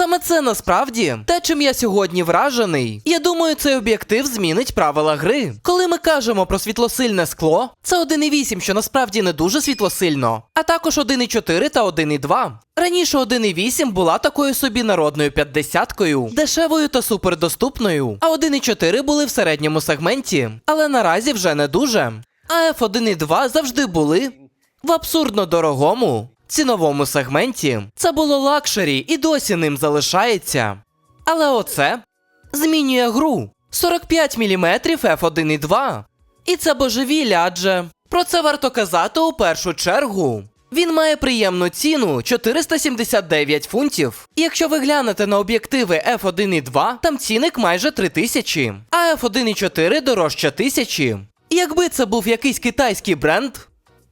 Саме це насправді те, чим я сьогодні вражений. Я думаю, цей об'єктив змінить правила гри. Коли ми кажемо про світлосильне скло, це 1,8, що насправді не дуже світлосильно, а також 1,4 та 1,2. Раніше 1,8 була такою собі народною 50-кою, дешевою та супердоступною, а 1,4 були в середньому сегменті, але наразі вже не дуже. А F1,2 завжди були в абсурдно дорогому ціновому сегменті. Це було лакшері і досі ним залишається. Але оце змінює гру 45 мм F1,2. І це божевілля, адже про це варто казати у першу чергу. Він має приємну ціну 479 фунтів. І якщо ви глянете на об'єктиви F1,2, там цінник майже 3000, а F1,4 дорожче 1000. Якби це був якийсь китайський бренд,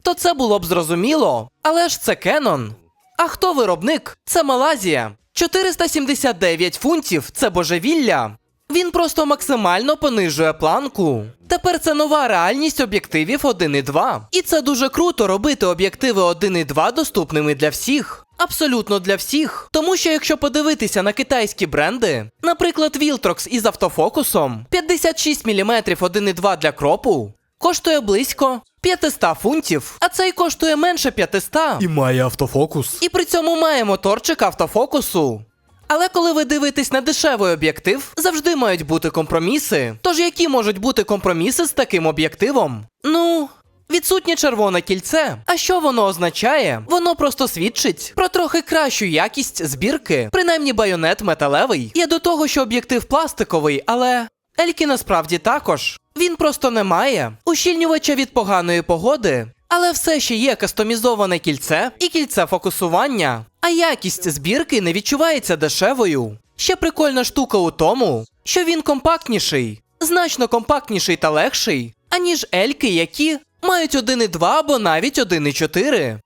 то це було б зрозуміло. Але ж це Canon. А хто виробник? Це Малазія. 479 фунтів це божевілля. Він просто максимально понижує планку. Тепер це нова реальність об'єктивів 1.2. І це дуже круто робити об'єктиви 1.2 доступними для всіх. Абсолютно для всіх. Тому що якщо подивитися на китайські бренди, наприклад, Viltrox із автофокусом 56 мм 1.2 для кропу, коштує близько 500 фунтів, а цей коштує менше 500. І має автофокус. І при цьому має моторчик автофокусу. Але коли ви дивитесь на дешевий об'єктив, завжди мають бути компроміси. Тож які можуть бути компроміси з таким об'єктивом? Ну. Відсутнє червоне кільце. А що воно означає? Воно просто свідчить про трохи кращу якість збірки, принаймні байонет металевий. Є до того, що об'єктив пластиковий, але Ельки насправді також. Він просто не має ущільнювача від поганої погоди, але все ще є кастомізоване кільце і кільце фокусування. А якість збірки не відчувається дешевою. Ще прикольна штука у тому, що він компактніший, значно компактніший та легший, аніж ельки, які мають 1,2 або навіть 1,4.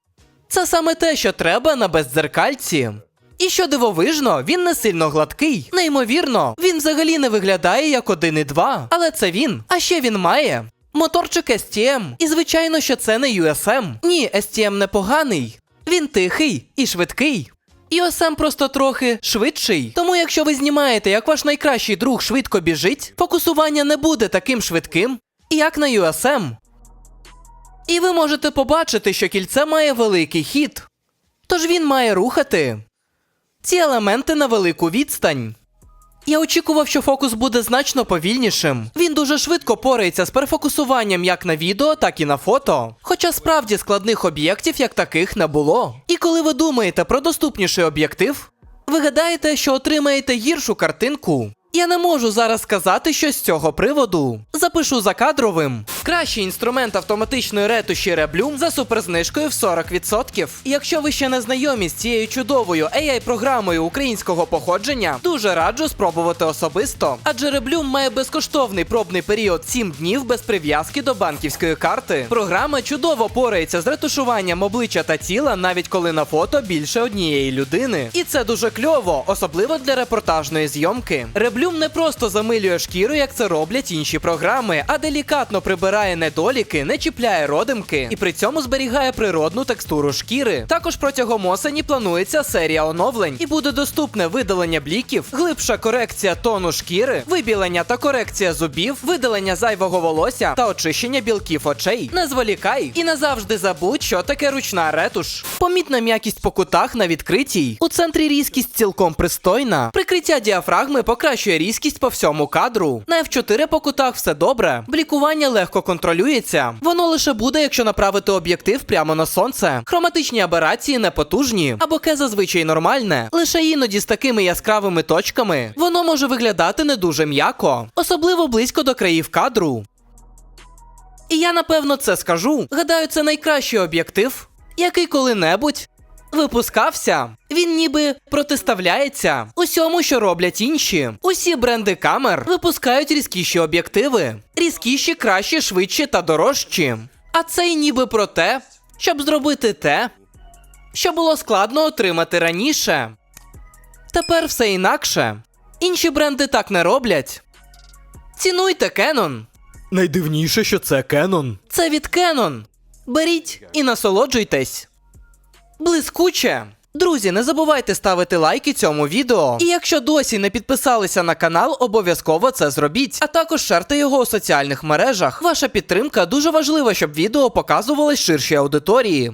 Це саме те, що треба на бездзеркальці. І що дивовижно, він не сильно гладкий. Неймовірно, він взагалі не виглядає як 1,2, але це він. А ще він має моторчик STM. І звичайно, що це не USM. Ні, STM непоганий. Він тихий і швидкий. USM просто трохи швидший. Тому якщо ви знімаєте, як ваш найкращий друг швидко біжить, фокусування не буде таким швидким, як на USM. І ви можете побачити, що кільце має великий хід. Тож він має рухати ці елементи на велику відстань. Я очікував, що фокус буде значно повільнішим. Він дуже швидко порається з перфокусуванням як на відео, так і на фото. Хоча справді складних об'єктів як таких не було. І коли ви думаєте про доступніший об'єктив, ви гадаєте, що отримаєте гіршу картинку. Я не можу зараз сказати щось з цього приводу. Запишу за кадровим. Кращий інструмент автоматичної ретуші Реблюм за суперзнижкою в 40%. І якщо ви ще не знайомі з цією чудовою AI-програмою українського походження, дуже раджу спробувати особисто. Адже Реблюм має безкоштовний пробний період 7 днів без прив'язки до банківської карти. Програма чудово порається з ретушуванням обличчя та тіла, навіть коли на фото більше однієї людини. І це дуже кльово, особливо для репортажної зйомки. Реблюм не просто замилює шкіру, як це роблять інші програми, а делікатно прибирає недоліки, не чіпляє родимки і при цьому зберігає природну текстуру шкіри. Також протягом осені планується серія оновлень і буде доступне видалення бліків, глибша корекція тону шкіри, вибілення та корекція зубів, видалення зайвого волосся та очищення білків очей. Не зволікай і назавжди забудь, що таке ручна ретуш. Помітна м'якість по кутах на відкритій. У центрі різкість цілком пристойна. Прикриття діафрагми покращує різкість по всьому кадру. На F4 по кутах все добре. Блікування контролюється. Воно лише буде, якщо направити об'єктив прямо на сонце. Хроматичні аберації не потужні, а боке зазвичай нормальне. Лише іноді з такими яскравими точками воно може виглядати не дуже м'яко, особливо близько до країв кадру. І я напевно це скажу. Гадаю, це найкращий об'єктив, який коли-небудь випускався. Він ніби протиставляється усьому, що роблять інші. Усі бренди камер випускають різкіші об'єктиви, різкіші, кращі, швидші та дорожчі. А цей ніби про те, щоб зробити те, що було складно отримати раніше. Тепер все інакше. Інші бренди так не роблять. Цінуйте Canon. Найдивніше, що це Canon. Це від Canon. Беріть і насолоджуйтесь. Блискуче. Друзі, не забувайте ставити лайки цьому відео. І якщо досі не підписалися на канал, обов'язково це зробіть. А також шерте його у соціальних мережах. Ваша підтримка дуже важлива, щоб відео показувалось ширшій аудиторії.